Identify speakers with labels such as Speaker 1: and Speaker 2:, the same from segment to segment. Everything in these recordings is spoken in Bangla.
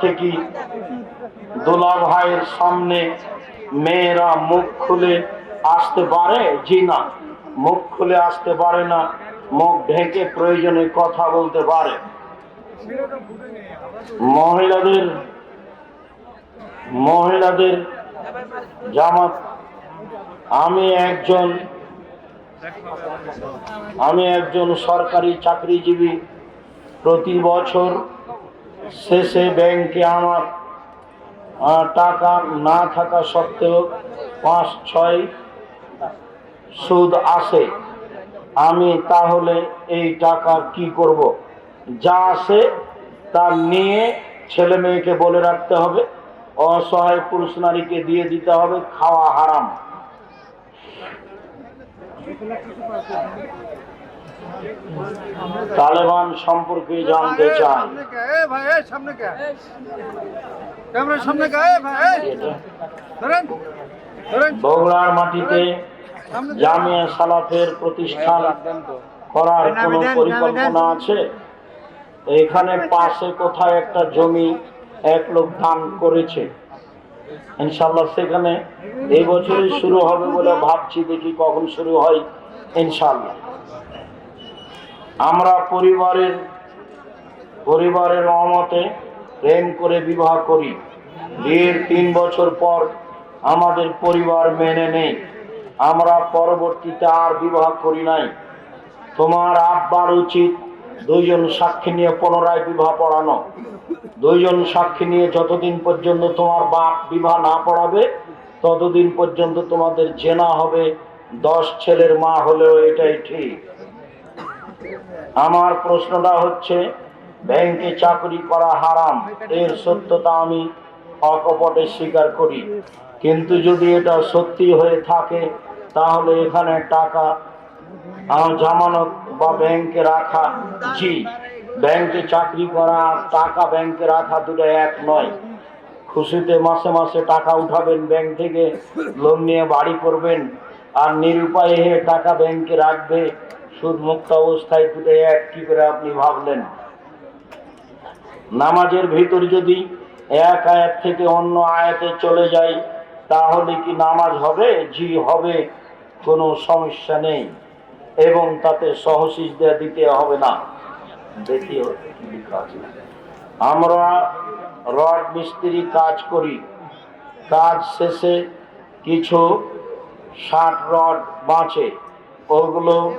Speaker 1: থেকে দোলা ভাইয়ের সামনে মেয়েরা মুখ খুলে আসতে পারে? জি না। মুখ খুলে আসতে পারে না। মুখ ঢেকে প্রয়োজনে কথা বলতে পারে। মহিলাদের মহিলাদের জামাত, আমি একজন আমি একজন সরকারি চাকরিজীবী প্রতি বছর শেষে ব্যাংকে আমার টাকা না থাকা সত্ত্বেও পাঁচ ছয় সুদ আসে। আমি তাহলে এই টাকা কি করব? যা আসে তা নিয়ে ছেলে মেয়েকে বলে রাখতে হবে। অসহায় পুরুষ নারীকে দিয়ে দিতে হবে, খাওয়া হারাম। তালেবান সম্পর্কে জানতে
Speaker 2: চান।
Speaker 1: বগুড়ার মাটিতে জামিয়া সালাফের প্রতিষ্ঠান করার কোন পরিকল্পনা আছে? এখানে পাশে কোথায় একটা জমি এক লোক দান করেছে? ইনশাল্লাহ সেখানে এই বছরই শুরু হবে বলে ভাবছি দেখি কখন শুরু হয় ইনশাল্লাহ আমরা পরিবারের পরিবারের অমতে প্রেম করে বিবাহ করি। বিয়ের তিন বছর পর আমাদের পরিবার মেনে নেই আমরা পরবর্তীতে আর বিবাহ করি নাই। তোমার আব্বার উচিত দুইজন সাক্ষী নিয়ে পুনরায় বিবাহ পড়ানো। দুইজন সাক্ষী নিয়ে যতদিন পর্যন্ত তোমার বাপ বিবাহ না পড়াবে, ততদিন পর্যন্ত তোমাদের জেনা হবে, দশ ছেলের মা হলেও এটাই ঠিক। আমার প্রশ্নটা হচ্ছে, ব্যাংকে চাকরি করা হারাম, এর সত্যতা আমি অকপটে স্বীকার করি। কিন্তু যদি এটা সত্যি হয়ে থাকে, তাহলে এখানে টাকা জামানত বা ব্যাংকে রাখা, জি, ব্যাংকে চাকরি করা টাকা ব্যাংকে রাখা দুটো এক নয়। খুশিতে মাসে মাসে টাকা উঠাবেন ব্যাংক থেকে, লোন নিয়ে বাড়ি করবেন, আর নিরুপায়ে হয়ে টাকা ব্যাংকে রাখবে সুদ মুক্ত অবস্থায় দুটো এক, কি করে আপনি ভাবলেন? নামাজের ভিতর যদি এক আয়াত থেকে অন্য আয়াতে চলে যায়, তাহলে কি নামাজ হবে? জি, হবে। কোনো সমস্যা নেই। এবং তাতে সহসিস দেয়া দিতে হবে না। দেখি ওর কি লেখা আছে। আমরা রড মিস্ত্রি কাজ করি। কাজ শেষে কিছু ষাট রড বাঁচে। ওগুলো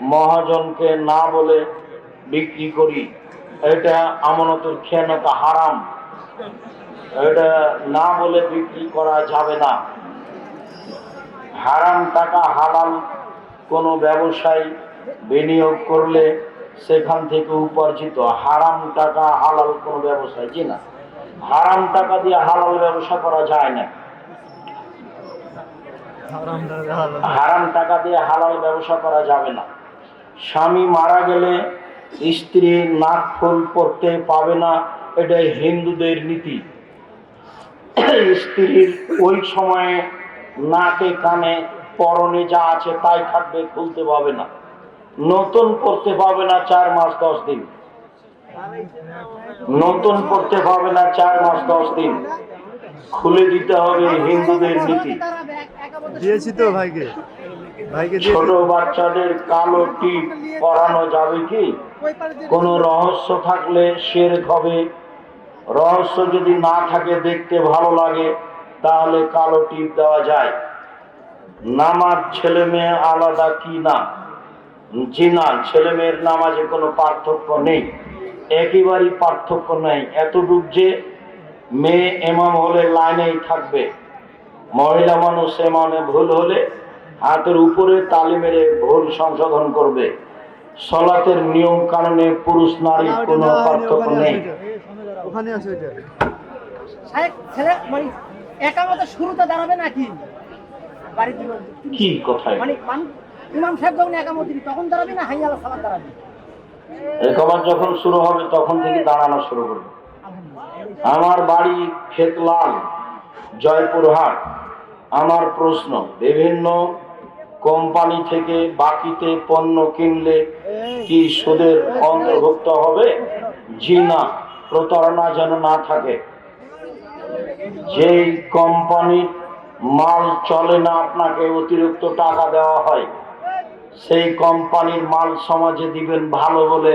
Speaker 1: মহাজনকে না বলে বিক্রি করি এটা আমানতের খেয়ানতা হারাম। এটা না বলে বিক্রি করা যাবে না। হারাম টাকা হালাল কোনো ব্যবসায় বিনিয়োগ করলে সেখান থেকে উপার্জিত হারাম টাকা হালাল কোনো ব্যবসায় জি না। হারাম টাকা দিয়ে হালাল ব্যবসা করা যায় না। হারাম টাকা দিয়ে হালাল। ব্যবসা করা যাবে না। স্বামী মারা গেলে স্ত্রী নাক ফুল পড়তে পাবে না, এটাই হিন্দুদের নীতি। স্ত্রীর ওই সময়ে নাকে কানে পরনে যা আছে তাই থাকবে, খুলতে পাবে না। নতুন করতে পাবে না চার মাস দশ দিন। নতুন করতে পাবে না চার মাস দশ দিন। খুলে দিতে হবে হিন্দুদের নীতি।
Speaker 3: দিয়েছি তো ভাইকে।
Speaker 1: ছোট বাচ্চাদের কালো টিপ পরানো যাবে কি? কোনো রহস্য থাকলে শের হবে রহস্য যদি না থাকে দেখতে ভালো লাগে, তাহলে কালো টিপ দেওয়া যায়। নামাজ ছেলে মেয়ে আলাদা কি না? জি না, ছেলে মেয়ের নামাজে কোনো পার্থক্য নেই। একেবারেই পার্থক্য নেই। এতটুক যে মেয়ে এমাম হলে লাইনেই থাকবে। মহিলা মানুষ এমানে ভুল হলে হাতের উপরে তালি মেরে ভুল সংশোধন করবে। সলাতের নিয়ম কারণে পুরুষ নারী কোনো পার্থক্য নেই।
Speaker 3: ওখানে আছে ওইটা
Speaker 4: ছেলে মানে একামতে শুরুতে দাঁড়াবে নাকি? বাড়ির
Speaker 1: কি
Speaker 4: মানে ইমাম সাহেব যখন একামত তখন দাঁড়াবি না আল্লাহ দাঁড়াবি?
Speaker 1: যখন শুরু হবে তখন থেকে দাঁড়ানো শুরু করবে। আমার বাড়ি খেতলাল জয়পুরহাট। আমার প্রশ্ন বিভিন্ন কোম্পানি থেকে বাকিতে পণ্য কিনলে কি সুদের অন্তর্ভুক্ত হবে? জি না, প্রতারণা যেন না থাকে। যেই কোম্পানির মাল চলে না, আপনাকে অতিরিক্ত টাকা দেওয়া হয়, সেই কোম্পানির মাল সমাজে দিবেন ভালো বলে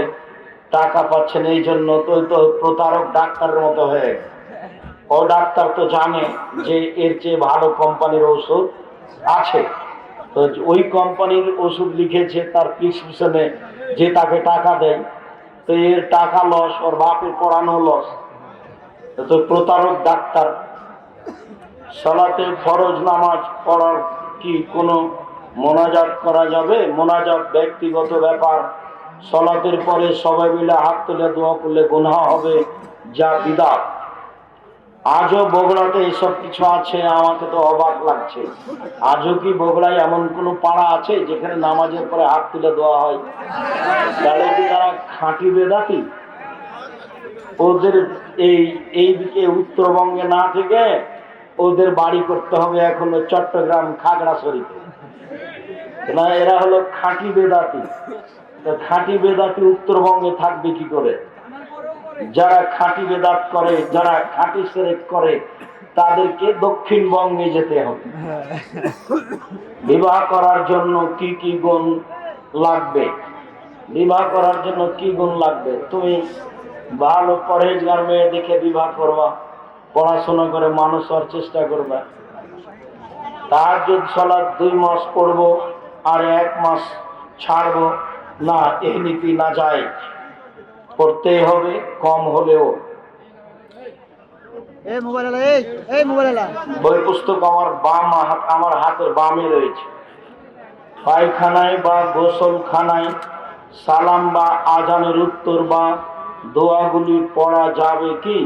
Speaker 1: টাকা পাচ্ছেন, এই জন্য তো তো প্রতারক ডাক্তারের মতো হয়ে ও ডাক্তার তো জানে যে এর চেয়ে ভালো কোম্পানির ওষুধ আছে। তো ওই কোম্পানির ওষুধ লিখেছে তার প্রিসক্রিপশনে যে তাকে টাকা দেয়। তো এর টাকা লস ওর বাপের পড়ানো লস তো প্রতারক ডাক্তার। সালাতে ফরজ নামাজ পড়ার কি কোনো মোনাজাত করা যাবে? মোনাজাত ব্যক্তিগত ব্যাপার। সলাতের পরে সবাই মিলে হাত তুলে দোয়া করলে গুনাহ হবে, যা বিদাত। আজও বগুড়াতে এসব কিছু আছে, আমাকে তো অবাক লাগছে। আজও কি বগুড়ায় এমন কোনো পাড়া আছে যেখানে নামাজের পরে হাত তুলে দেওয়া হয়? কি তারা খাঁটি বেদাতি? ওদের এই, এইদিকে উত্তরবঙ্গে না থেকে ওদের বাড়ি করতে হবে এখনও চট্টগ্রাম খাগড়া খাগড়াছড়িতে। না, এরা হলো খাঁটি বেদাতি। খাঁটি বেদাতি উত্তরবঙ্গে থাকবে কি করে? যারা খাঁটি বেদাত করে, যারা খাঁটি সেরেক করে, তাদেরকে দক্ষিণবঙ্গে যেতে হবে। বিবাহ করার জন্য কি কি গুণ লাগবে? বিবাহ করার জন্য কি গুণ লাগবে? তুমি ভালো পরহেজগার মেয়ে দেখে বিবাহ করবা, পড়াশোনা করে মানুষ হওয়ার চেষ্টা করবা। তার যদি সলাদ দুই মাস পড়ব আর এক মাস ছাড়বো, না, এই নীতি না যায়। পড়তেই হবে কম হলেও। বই পুস্তক আমার বাম হাত আমার হাতের বামে রয়েছে। পায়খানায় বা গোসলখানায় সালাম বা আজানের উত্তর বা দোয়াগুলি পড়া যাবে কি?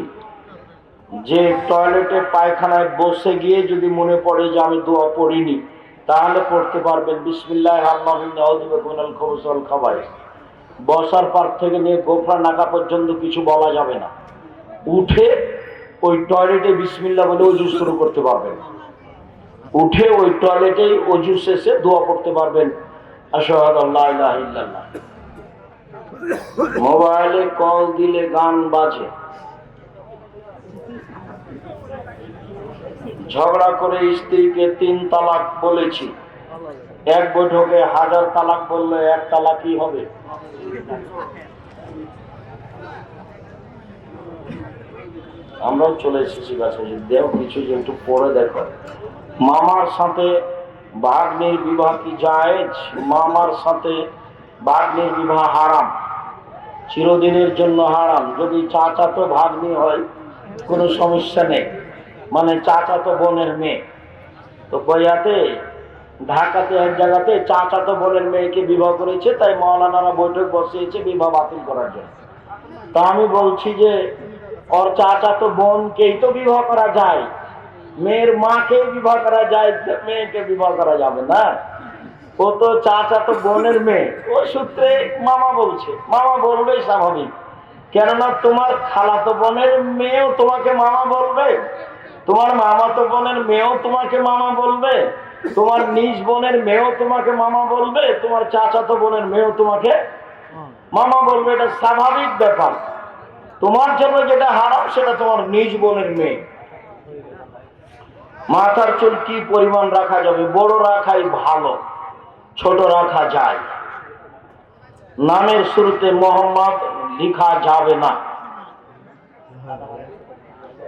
Speaker 1: যে টয়লেটে পায়খানায় বসে গিয়ে যদি মনে পড়ে যে আমি দোয়া পড়িনি তাহলে পড়তে পারবেন বিসমিল্লাহ খবসল খাবাই বসার পার থেকে নিয়ে গোফরা নাকা পর্যন্ত কিছু বলা যাবে না। উঠে ওই টয়লেটে বিসমিল্লা বলে অজু শুরু করতে পারবেন। উঠে ওই টয়লেটে অজু শেষে দোয়া পড়তে পারবেন মোবাইলে কল দিলে গান বাজে। ঝগড়া করে স্ত্রীকে তিন তালাক বলেছি। এক বৈঠকে হাজার তালাক বললে এক তালাকই হবে। আমরাও চলে এসেছি কাছে দেও কিছু একটু পরে দেখো। মামার সাথে ভাগ্নির বিবাহ কি জায়েজ? মামার সাথে ভাগ্নির বিবাহ হারাম। চিরদিনের জন্য হারাম। যদি চাচা তো ভাগ্নি হয়, কোনো সমস্যা নেই। মানে চাচা তো বোনের মেয়ে। তো বইয়াতে ঢাকাতে এক জায়গাতে চাচাতো বোনের মেয়েকে বিবাহ করেছে, তাই মৌলানারা বৈঠক বসিয়েছে বিবাহ বাতিল করার জন্য। তা আমি বলছি যে, ওর চাচাতো বোনকেই তো বিবাহ করা যায়। মেয়ের মাকে বিবাহ করা যায়, মেয়েকে বিবাহ করা যাবে না। ও তো চাচাতো বোনের মেয়ে। ও সূত্রে মামা বলছে, মামা বলবেই স্বাভাবিক। কেননা তোমার খালাতো বোনের মেয়েও তোমাকে মামা বলবে, তোমার মামাতো বোনের মেয়েও তোমাকে মামা বলবে। তোমার নিজ বোনের মেয়েও তোমাকে মামা বলবে, তোমার চাচাতো বোনের মেয়েও তোমাকে মামা বলবে, এটা স্বাভাবিক ব্যাপার। তোমার জন্য যেটা হারাম, সেটা তোমার নিজ বোনের মেয়ে। মাথার চুল কি পরিমাণ রাখা যাবে? বড় রাখাই ভালো, ছোট রাখা যায়। নামের শুরুতে মোহাম্মদ লিখা যাবে না।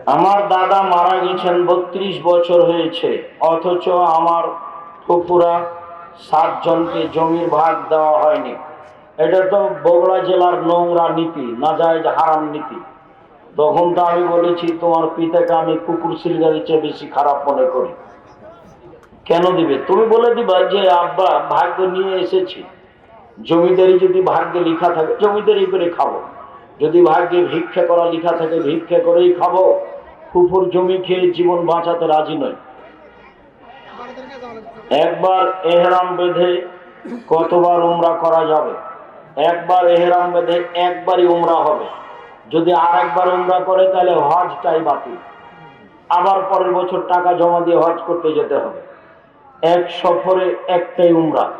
Speaker 1: আমার দাদা মারা গেছেন বত্রিশ বছর হয়েছে, অথচ আমার ফুফুরা সাতজনকে জমির ভাগ দেওয়া হয়নি। এটা তো বগুড়া জেলার নোংরা নীতি না যায় হারাম নীতি। তখন তো আমি বলেছি, তোমার পিতাকে আমি কুকুর সিলগাড়ির চেয়ে বেশি খারাপ মনে করি। কেন দিবে? তুমি বলে দিবা যে, আব্বা, ভাগ্য নিয়ে এসেছি। জমিদারি যদি ভাগ্যে লেখা থাকে, জমিদারি করে খাব। যদি ভাগ্যে ভিক্ষা করা লেখা থাকে, ভিক্ষা করেই খাব। কুকুর জমি খেয়ে জীবন বাঁচাতে রাজি নয়। একবার এহরাম বেঁধে কতবার উমরা করা যাবে? একবার এহরাম বেঁধে একবারই উমরা হবে। যদি আর একবার উমরা করে, তাহলে হজটাই বাতিল। আবার পরের বছর টাকা জমা দিয়ে হজ করতে যেতে হবে। এক সফরে একটাই উমরা।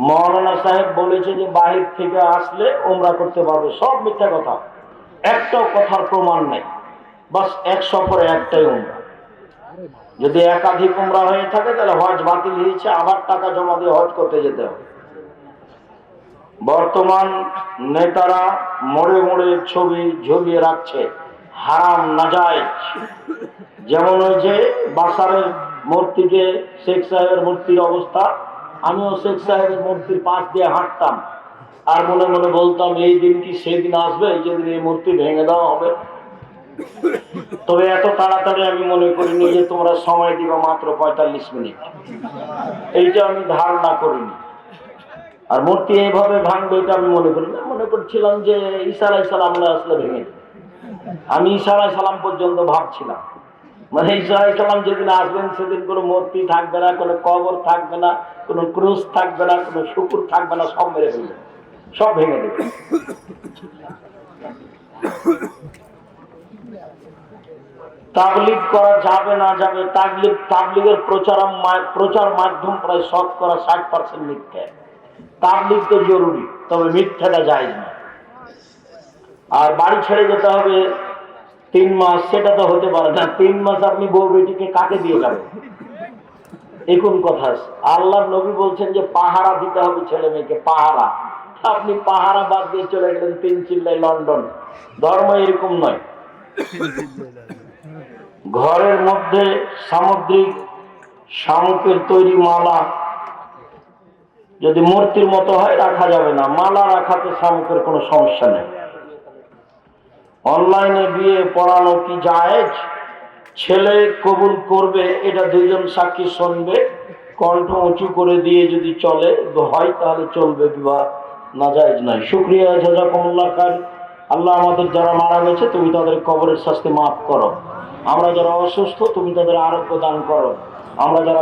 Speaker 1: মৌলানা সাহেব বলেছে যে, বাহির থেকে আসলে উমরা করতে পারবে। সব মিথ্যা কথা। একটাও কথার প্রমাণ নেই। বাস একশো পরে একটাই উমরা। যদি একাধিক উমরা হয়ে থাকে, তাহলে হজ বাতিল হয়েছে, আবার টাকা জমা দিয়ে হজ করতে যেতে হবে। বর্তমান নেতারা মোড়ে মোড়ে ছবি ঝুলিয়ে রাখছে, হারাম না যায়। যেমন ওই যে বাসারের মূর্তিকে শেখ সাহেবের মূর্তির অবস্থা, আমিও শেখ সাহেবের মূর্তির পাশ দিয়ে হাঁটতাম। আর মনে মনে বলতাম, এই দিন কি সেদিন আসবে? যেদিন এই মূর্তি ভেঙে দেওয়া হবে তবে এত তাড়াতাড়ি আমি মনে করিনি যে তোমরা সময় দিবা মাত্র পঁয়তাল্লিশ মিনিট। এইটা আমি ধারণা করিনি। আর মূর্তি এইভাবে ভাঙবে এটা আমি মনে করি না মনে করছিলাম যে আলাই সালাম আসলে ভেঙে আমি আলাই সালাম পর্যন্ত ভাবছিলাম। মানে আলাই সালাম যেদিন আসবেন, সেদিন কোনো মূর্তি থাকবে না, কোনো কবর থাকবে না, কোনো ক্রুশ থাকবে না, কোনো শুকুর থাকবে না, সব মেরে ফেলবে। সব ভেঙে দেবে। তাবলিগ করা যাবে না যাবে, তাবলিগ, তাবলিগের প্রচার প্রচার মাধ্যম প্রায় শতকরা ষাট পার্সেন্ট মিথ্যা। তাবলিগ তো জরুরি, তবে মিথ্যাটা যায় না। আর বাড়ি ছেড়ে যেতে হবে তিন মাস, সেটা তো হতে পারে না। তিন মাস আপনি বউ বেটিকে কাকে দিয়ে যাবেন? এখন কথা আল্লাহ নবী বলছেন যে পাহারা দিতে হবে ছেলে মেয়েকে, পাহারা। আপনি পাহারা বাদ দিয়ে চলে গেলেন তিন চিল্লাই লন্ডন। ধর্ম এরকম নয়। ঘরের মধ্যে সামুদ্রিক শামুকের তৈরি মালা যদি মূর্তির মতো হয়, রাখা যাবে না। মালা রাখাতে শামুকের কোনো সমস্যা নেই। অনলাইনে বিয়ে পড়ানো কি জায়েজ? ছেলে কবুল করবে, এটা দুইজন সাক্ষী শুনবে, কণ্ঠ উঁচু করে দিয়ে যদি চলে, হয় তাহলে চলবে বিবাহ। না জায়েজ নয়। শুক্রিয়া, জাজাকুমুল্লাহ খান আল্লাহ আমাদের যারা মারা গেছে, তুমি তাদের কবরের শাস্তি মাফ করো। আমরা যারা অসুস্থ, তুমি তাদের আরোগ্য দান করো। আমরা যারা